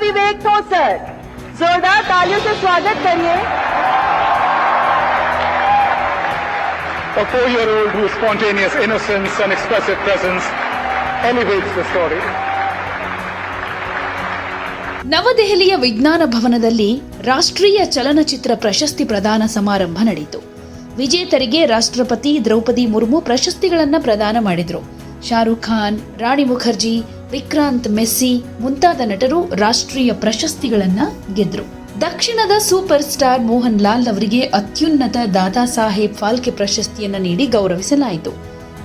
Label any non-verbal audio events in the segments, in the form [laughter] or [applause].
विवेक ठोसर जोरदार तालियों से स्वागत करिए A four-year-old whose spontaneous innocence and expressive presence elevates the story. ನವದೆಹಲಿಯ ವಿಜ್ಞಾನ ಭವನದಲ್ಲಿ ರಾಷ್ಟ್ರೀಯ ಚಲನಚಿತ್ರ ಪ್ರಶಸ್ತಿ ಪ್ರದಾನ ಸಮಾರಂಭ ನಡೆಯಿತು ವಿಜೇತರಿಗೆ ರಾಷ್ಟ್ರಪತಿ ದ್ರೌಪದಿ ಮುರ್ಮು ಪ್ರಶಸ್ತಿಗಳನ್ನ ಪ್ರದಾನ ಮಾಡಿದ್ರು ಶಾರುಖ್ ಖಾನ್ ರಾಣಿ ಮುಖರ್ಜಿ ವಿಕ್ರಾಂತ್, ಮೆಸ್ಸಿ ಮುಂತಾದ ನಟರು ರಾಷ್ಟ್ರೀಯ ಪ್ರಶಸ್ತಿಗಳನ್ನ ಗೆದ್ರು. ದಕ್ಷಿಣದ ಸೂಪರ್ ಸ್ಟಾರ್ ಮೋಹನ್ ಲಾಲ್ ಅವರಿಗೆ ಅತ್ಯುನ್ನತ ದಾದಾ ಸಾಹೇಬ್ ಫಾಲ್ಕೆ ಪ್ರಶಸ್ತಿಯನ್ನು ನೀಡಿ ಗೌರವಿಸಲಾಯಿತು.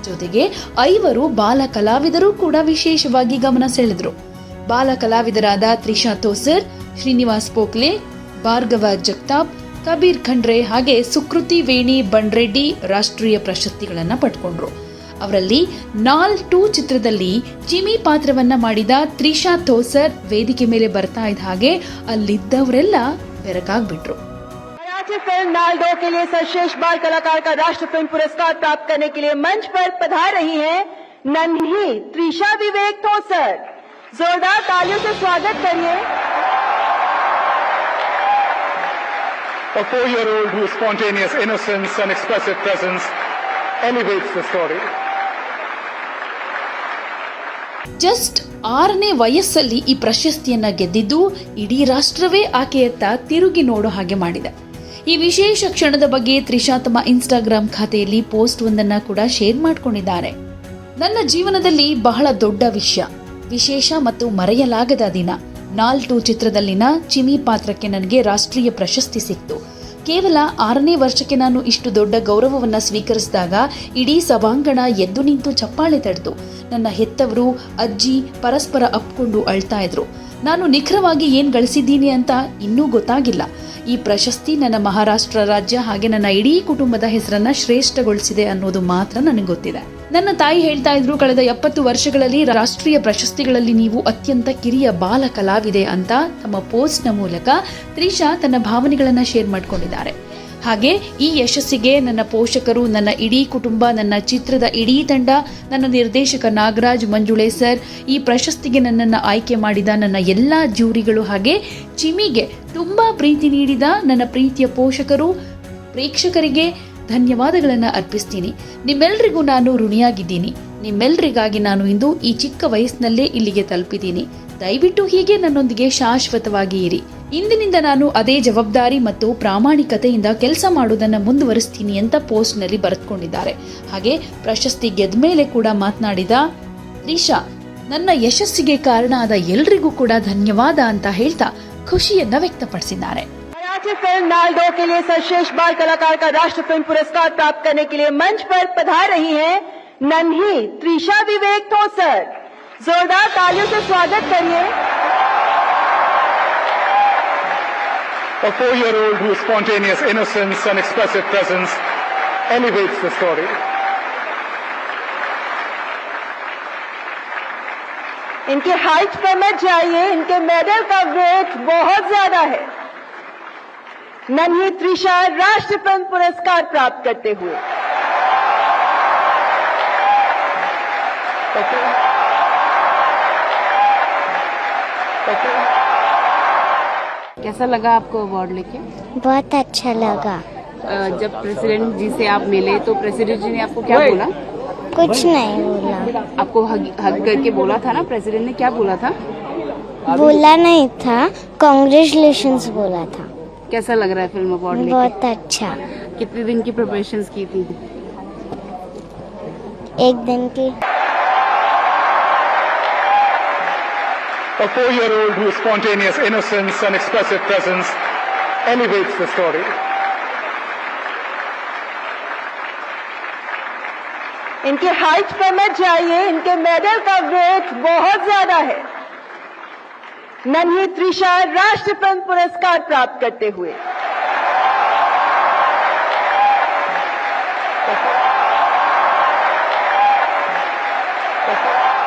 ಜೊತೆಗೆ ಐವರು ಬಾಲ ಕಲಾವಿದರು ಕೂಡ ವಿಶೇಷವಾಗಿ ಗಮನ ಸೆಳೆದರು. ಬಾಲ ಕಲಾವಿದರಾದ ತ್ರಿಷಾ ತೋಸರ್, ಶ್ರೀನಿವಾಸ್ ಪೋಕ್ಲೆ ಭಾರ್ಗವ ಜಗತಾಪ್, ಕಬೀರ್ ಖಂಡ್ರೆ ಹಾಗೆ ಸುಕೃತಿ ವೇಣಿ ಬಂಡ್ರೆಡ್ಡಿ ರಾಷ್ಟ್ರೀಯ ಪ್ರಶಸ್ತಿಗಳನ್ನು ಪಡ್ಕೊಂಡ್ರು. ಅವರಲ್ಲಿ ನಾಲ್ ಟೂ ಚಿತ್ರದಲ್ಲಿ ಜಿಮಿ ಪಾತ್ರವನ್ನ ಮಾಡಿದ ತ್ರಿಷಾ ಥೋಸರ್ ವೇದಿಕೆ ಮೇಲೆ ಬರ್ತಾ ಇದ್ದ ಹಾಗೆ ಅಲ್ಲಿದ್ದವರೆಲ್ಲ ಬೆರಗಾಗ್ಬಿಟ್ರು मराठी फिल्म नाल दो के लिए सर्वश्रेष्ठ बाल कलाकार का राष्ट्र फिल्म पुरस्कार प्राप्त करने के लिए मंच पर पधार रही हैं नन्ही त्रिशा विवेक ठोसर जोरदार तालियों से स्वागत करिए A four-year-old whose spontaneous innocence and expressive presence elevates the story. Just ಆರನೇ ವಯಸ್ಸಲ್ಲಿ ಈ ಪ್ರಶಸ್ತಿಯನ್ನ ಗೆದ್ದಿದ್ದು ಇಡೀ ರಾಷ್ಟ್ರವೇ ಆಕೆಯತ್ತ ತಿರುಗಿ ನೋಡೋ ಹಾಗೆ ಮಾಡಿದೆ. ಈ ವಿಶೇಷ ಕ್ಷಣದ ಬಗ್ಗೆ ತ್ರಿಷಾ ತಮ್ಮ ಇನ್ಸ್ಟಾಗ್ರಾಮ್ ಖಾತೆಯಲ್ಲಿ ಪೋಸ್ಟ್ ಒಂದನ್ನ ಕೂಡ ಶೇರ್ ಮಾಡ್ಕೊಂಡಿದ್ದಾರೆ. ನನ್ನ ಜೀವನದಲ್ಲಿ ಬಹಳ ದೊಡ್ಡ ವಿಷಯ, ವಿಶೇಷ ಮತ್ತು ಮರೆಯಲಾಗದ ದಿನ. ನಾಲ್ ಟು ಚಿತ್ರದಲ್ಲಿನ ಚಿಮಿ ಪಾತ್ರಕ್ಕೆ ನನಗೆ ರಾಷ್ಟ್ರೀಯ ಪ್ರಶಸ್ತಿ ಸಿಕ್ತು. ಕೇವಲ ಆರನೇ ವರ್ಷಕ್ಕೆ ನಾನು ಇಷ್ಟು ದೊಡ್ಡ ಗೌರವವನ್ನು ಸ್ವೀಕರಿಸಿದಾಗ ಇಡೀ ಸಭಾಂಗಣ ಎದ್ದು ನಿಂತು ಚಪ್ಪಾಳೆ ತಡೆದು ನನ್ನ ಹೆತ್ತವರು, ಅಜ್ಜಿ, ಪರಸ್ಪರ ಅಪ್ಕೊಂಡು ಅಳ್ತಾ ಇದ್ರು. ನಾನು ನಿಖರವಾಗಿ ಏನು ಗಳಿಸಿದ್ದೀನಿ ಅಂತ ಇನ್ನೂ ಗೊತ್ತಾಗಿಲ್ಲ. ಈ ಪ್ರಶಸ್ತಿ ನನ್ನ ಮಹಾರಾಷ್ಟ್ರ ರಾಜ್ಯ ಹಾಗೆ ನನ್ನ ಇಡೀ ಕುಟುಂಬದ ಹೆಸರನ್ನ ಶ್ರೇಷ್ಠಗೊಳಿಸಿದೆ ಅನ್ನೋದು ಮಾತ್ರ ನನಗೆ ಗೊತ್ತಿದೆ. ನನ್ನ ತಾಯಿ ಹೇಳ್ತಾ ಇದ್ರು, ಕಳೆದ ಎಪ್ಪತ್ತು ವರ್ಷಗಳಲ್ಲಿ ರಾಷ್ಟ್ರೀಯ ಪ್ರಶಸ್ತಿಗಳಲ್ಲಿ ನೀವು ಅತ್ಯಂತ ಕಿರಿಯ ಬಾಲ ಕಲಾವಿದೆ ಅಂತ ತಮ್ಮ ಪೋಸ್ಟ್ನ ಮೂಲಕ ತ್ರಿಷಾ ತನ್ನ ಭಾವನೆಗಳನ್ನು ಶೇರ್ ಮಾಡಿಕೊಂಡಿದ್ದಾರೆ. ಹಾಗೆ ಈ ಯಶಸ್ಸಿಗೆ ನನ್ನ ಪೋಷಕರು, ನನ್ನ ಇಡೀ ಕುಟುಂಬ, ನನ್ನ ಚಿತ್ರದ ಇಡೀ ತಂಡ, ನನ್ನ ನಿರ್ದೇಶಕ ನಾಗರಾಜ್ ಮಂಜುಳೆ ಸರ್, ಈ ಪ್ರಶಸ್ತಿಗೆ ನನ್ನನ್ನು ಆಯ್ಕೆ ಮಾಡಿದ ನನ್ನ ಎಲ್ಲ ಜೂರಿಗಳು ಹಾಗೆ ಚಿಮಿಗೆ ತುಂಬ ಪ್ರೀತಿ ನೀಡಿದ ನನ್ನ ಪ್ರೀತಿಯ ಪೋಷಕರು, ಪ್ರೇಕ್ಷಕರಿಗೆ ಧನ್ಯವಾದಗಳನ್ನು ಅರ್ಪಿಸ್ತೀನಿ. ನಿಮ್ಮೆಲ್ಲರಿಗೂ ನಾನು ಋಣಿಯಾಗಿದ್ದೀನಿ. ನಿಮ್ಮೆಲ್ಲರಿಗಾಗಿ ನಾನು ಇಂದು ಈ ಚಿಕ್ಕ ವಯಸ್ಸಿನಲ್ಲೇ ಇಲ್ಲಿಗೆ ತಲುಪಿದ್ದೀನಿ. ದಯವಿಟ್ಟು ಹೀಗೆ ನನ್ನೊಂದಿಗೆ ಶಾಶ್ವತವಾಗಿ ಇರಿ. ಇಂದಿನಿಂದ ನಾನು ಅದೇ ಜವಾಬ್ದಾರಿ ಮತ್ತು ಪ್ರಾಮಾಣಿಕತೆಯಿಂದ ಕೆಲಸ ಮಾಡುವುದನ್ನು ಮುಂದುವರಿಸ್ತೀನಿ ಅಂತ ಪೋಸ್ಟ್ನಲ್ಲಿ ಬರೆದುಕೊಂಡಿದ್ದಾರೆ. ಹಾಗೆ ಪ್ರಶಸ್ತಿ ಗೆದ್ದ ಮೇಲೆ ಕೂಡ ಮಾತನಾಡಿದ ತ್ರಿಷಾ, ನನ್ನ ಯಶಸ್ಸಿಗೆ ಕಾರಣ ಆದ ಎಲ್ರಿಗೂ ಕೂಡ ಧನ್ಯವಾದ ಅಂತ ಹೇಳ್ತಾ ಖುಷಿಯನ್ನು ವ್ಯಕ್ತಪಡಿಸಿದ್ದಾರೆ. मराठी फ़िल्म नाल दो के लिए सर्वश्रेष्ठ बाल कलाकार का राष्ट्र फ़िल्म पुरस्कार प्राप्त करने के लिए मंच पर पधार रही हैं नन्ही त्रिशा विवेक ठोसर जोरदार तालियों से स्वागत करिए। A four-year-old whose spontaneous innocence and expressive presence elevates the story. इनके हाइट पे मत जाइए इनके मेडल का वेट बहुत ज़्यादा है। नन्ही त्रिशा राष्ट्र फ़िल्म पुरस्कार प्राप्त करते हुए. कैसा लगा आपको अवार्ड लेके? बहुत अच्छा लगा। जब प्रेसिडेंट जी से आप मिले तो प्रेसिडेंट जी ने आपको क्या बोला? कुछ नहीं बोला। आपको हग, हग करके बोला था ना? प्रेसिडेंट ने क्या बोला था? बोला नहीं था कॉन्ग्रेचुलेशन बोला था। कैसा लग रहा है फ़िल्म अवार्ड बहुत अच्छा कितने दिन की प्रिपरेशन की थी एक दिन की A four-year-old whose spontaneous innocence and expressive presence elevates the story. इनके हाइट मत जाइए इनके मेडल का वेट बहुत ज़्यादा है नन्ही त्रिशा राष्ट्र फ़िल्म पुरस्कार प्राप्त करते हुए Okay. [laughs]